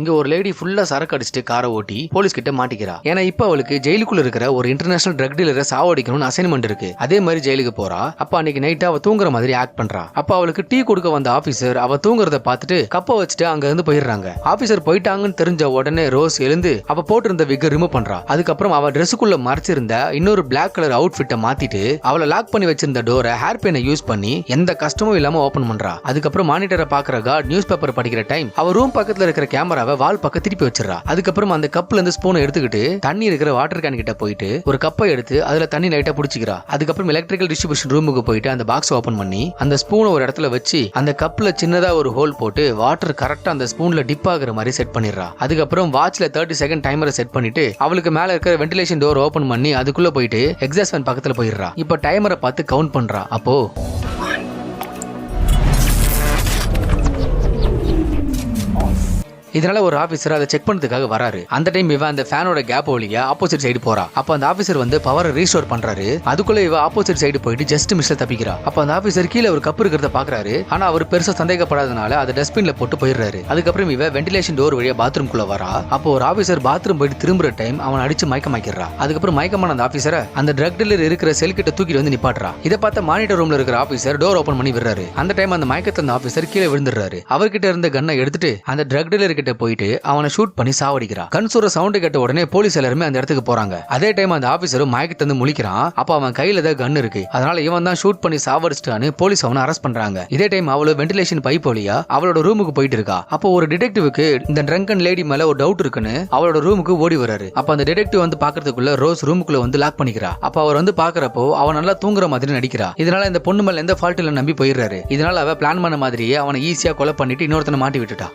இங்க ஒரு லேடி ஃபுல்லா சரக்கு அடிச்சுட்டு காரை ஓட்டி போலீஸ் கிட்ட மாட்டிக்கிறா. ஏன்னா இப்ப அவளுக்கு ஜெயிலுக்குள்ள இருக்கிற ஒரு இன்டர்நேஷனல் ட்ரக் டீலரை சாவடிக்கணும்னு அசைன்மெண்ட் இருக்கு. அதே மாதிரி ஜெயிலுக்கு போறா. அப்ப அன்னைக்கு நைட் அவ தூங்குற மாதிரி ஆக்ட் பண்றா. அப்ப அவளுக்கு டீ கொடுக்க வந்த ஆபீசர் அவ தூங்குறத பார்த்துட்டு கப்ப வச்சுட்டு அங்க இருந்து போயிடுறாங்க. ஆபீசர் போயிட்டாங்கன்னு தெரிஞ்ச உடனே ரோஸ் எழுந்து அவ போட்டிருந்த விக்க ரிமூவ் பண்றா. அதுக்கப்புறம் அவ ட்ரெஸ்ஸுக்குள்ள மறைச்சிருந்த இன்னொரு பிளாக் கலர் அவுட்ஃபிட்டை மாத்திட்டு அவளை லாக் பண்ணி வச்சிருந்த டோரை ஹேர் பேனை யூஸ் பண்ணி எந்த கஷ்டமும் இல்லாம ஓபன் பண்றா. அதுக்கப்புறம் மானிட்டரை பாக்குற கார்டு நியூஸ் பேப்பர் படிக்கிற டைம் அவ ரூம் பக்கத்துல இருக்கிற கேமரா கேமராவை வால் பக்கம் திருப்பி வச்சிடறா. அதுக்கப்புறம் அந்த கப்ல இருந்து ஸ்பூனை எடுத்துக்கிட்டு தண்ணி இருக்கிற வாட்டர் கேன் கிட்ட போயிட்டு ஒரு கப்பை எடுத்து அதுல தண்ணி லைட்டா பிடிச்சிக்கிறா. அதுக்கப்புறம் எலக்ட்ரிக்கல் டிஸ்ட்ரிபியூஷன் ரூமுக்கு போயிட்டு அந்த பாக்ஸ் ஓபன் பண்ணி அந்த ஸ்பூனை ஒரு இடத்துல வச்சு அந்த கப்ல சின்னதா ஒரு ஹோல் போட்டு வாட்டர் கரெக்டா அந்த ஸ்பூன்ல டிப் ஆகுற மாதிரி செட் பண்ணிடுறா. அதுக்கப்புறம் வாட்ச்ல தேர்ட்டி செகண்ட் டைமரை செட் பண்ணிட்டு அவளுக்கு மேல இருக்கிற வென்டிலேஷன் டோர் ஓபன் பண்ணி அதுக்குள்ள போயிட்டு எக்ஸாஸ்ட் ஃபேன் பக்கத்துல போயிடுறா. இப்போ டைமரை பார்த்து கவுண்ட் பண்றா. அப்போ இதனால ஒரு ஆபீசர் அதை செக் பண்ணதுக்காக வராரு. அந்த டைம் இவன் அந்த ஃபேனோட கேப் வழியா ஆப்போசிட் சைடு போறா. அப்ப அந்த ஆபீசர் வந்து பவரை ரீஸ்டோர் பண்றாரு. அதுக்குள்ள இவ ஆப்போசிட் சைடு போயிட்டு ஜஸ்ட் மிஸ்ல தப்பிக்கிறா. அப்ப அந்த ஆபீசர் கீழே ஒரு கப் இருக்கிறத பாக்குறாரு. ஆனா அவர் பெருசா சந்தேகப்படாதனால அதை டஸ்ட்பின்ல போட்டு போயிடுறாரு. அதுக்கப்புறம் இவ வென்டிலேஷன் டோர் வழியா பாத்ரூம் குள்ள வரா. அப்போ ஒரு ஆபீசர் பாத்ரூம் போயிட்டு திரும்புற டைம் அவன் அடிச்சு மயக்கமாக்கிறா அதுக்கப்புறம் மயக்கமான அந்த ஆபீசரை அந்த ட்ரக் டீலர் இருக்கிற செல் கிட்ட தூக்கிட்டு வந்து நிப்பாட்டுறா. இதை பார்த்த மானிட்டர் ரூம்ல இருக்கிற ஆபீசர் டோர் ஓபன் பண்ணி விடுறாரு. அந்த டைம் அந்த மயக்கத்தை அந்த ஆபீசர் கீழே விழுந்துடுறாரு. அவர்கிட்ட இருந்த கன்னை எடுத்துட்டு அந்த ட்ரக் டீலர் கிட்ட போயிட்டு அவனை ஷூட் பண்ணி சாவடிக்கிறா. கன்சூர சவுண்ட் கேட்ட உடனே போலீஸ் எல்லாருமே அந்த இடத்துக்கு போறாங்க. அதே டைம் அந்த ஆபீசரும் மயக்கத்தை தந்து முழிக்கிறான். அப்ப அவன் கையில தான் கன் இருக்கு. அதனால இவன் தான் ஷூட் பண்ணி சாவடிச்சிட்டான்னு போலீஸ் அவனை அரெஸ்ட் பண்றாங்க. இதே டைம் அவளோ வென்டிலேஷன் பைப் வழியா அவளோட ரூமுக்கு போயிட்டு இருக்கா. அப்போ ஒரு டிடெக்டிவ்க்கு இந்த ட்ரங்கன் லேடி மேல ஒரு டவுட் இருக்குன்னு அவளோட ரூமுக்கு ஓடி வராரு அப்ப அந்த டிடெக்டிவ் வந்து பாக்குறதுக்குள்ள ரோஸ் ரூமுக்குள்ள வந்து லாக் பண்ணிக்கிறா. அப்ப அவர் வந்து பாக்குறப்போ அவன் நல்லா தூங்குற மாதிரி நடிக்கிறா. இதனால இந்த பொண்ணு மேல எந்த ஃபால்ட் இல்ல நம்பி போயிடுறாரு. இதனால அவ பிளான் பண்ண மாதிரியே அவனை ஈஸியா கொலை பண்ணிட்டு இன்னொருத்தனை மாட்டி விட்டுட்டா.